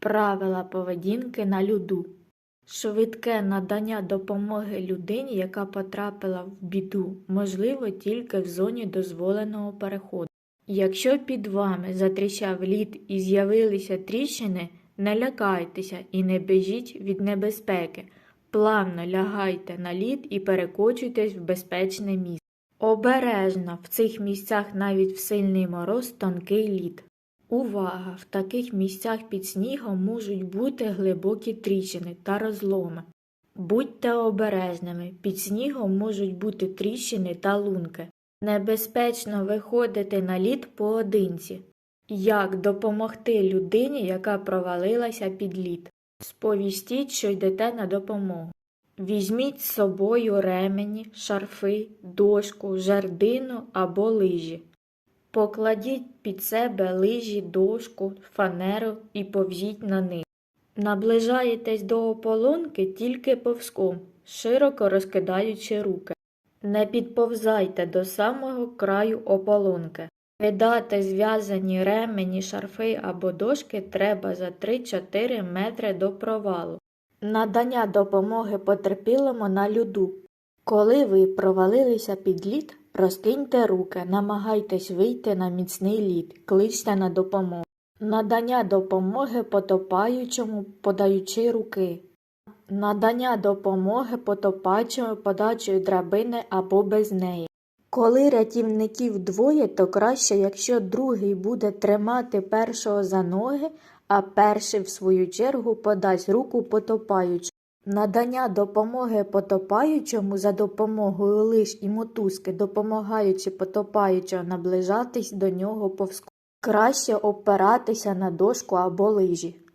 Правила поведінки на люду. Швидке надання допомоги людині, яка потрапила в біду, можливо тільки в зоні дозволеного переходу. Якщо під вами затріщав лід і з'явилися тріщини, не лякайтеся і не біжіть від небезпеки. Плавно лягайте на лід і перекочуйтесь в безпечне місце. Обережно в цих місцях навіть в сильний мороз тонкий лід. Увага! В таких місцях під снігом можуть бути глибокі тріщини та розломи. Будьте обережними, під снігом можуть бути тріщини та лунки. Небезпечно виходити на лід поодинці. Як допомогти людині, яка провалилася під лід? Сповістіть, що йдете на допомогу. Візьміть з собою ремені, шарфи, дошку, жердину або лижі. Покладіть під себе лижі, дошку, фанеру і повзіть на них. Наближаєтесь до ополонки тільки повзком, широко розкидаючи руки. Не підповзайте до самого краю ополонки. Видати зв'язані ремені, шарфи або дошки треба за 3-4 метри до провалу. Надання допомоги потерпілому на люду. Коли ви провалилися під лід, розкиньте руки, намагайтесь вийти на міцний лід, кличте на допомогу. Надання допомоги потопаючому, подаючи руки. Надання допомоги потопаючому подачою драбини або без неї. Коли рятівників двоє, то краще, якщо другий буде тримати першого за ноги, а перший, в свою чергу, подасть руку потопаючому. Надання допомоги потопаючому за допомогою лиш і мотузки, допомагаючи потопаючому наближатись до нього повз. Краще опиратися на дошку або лижі.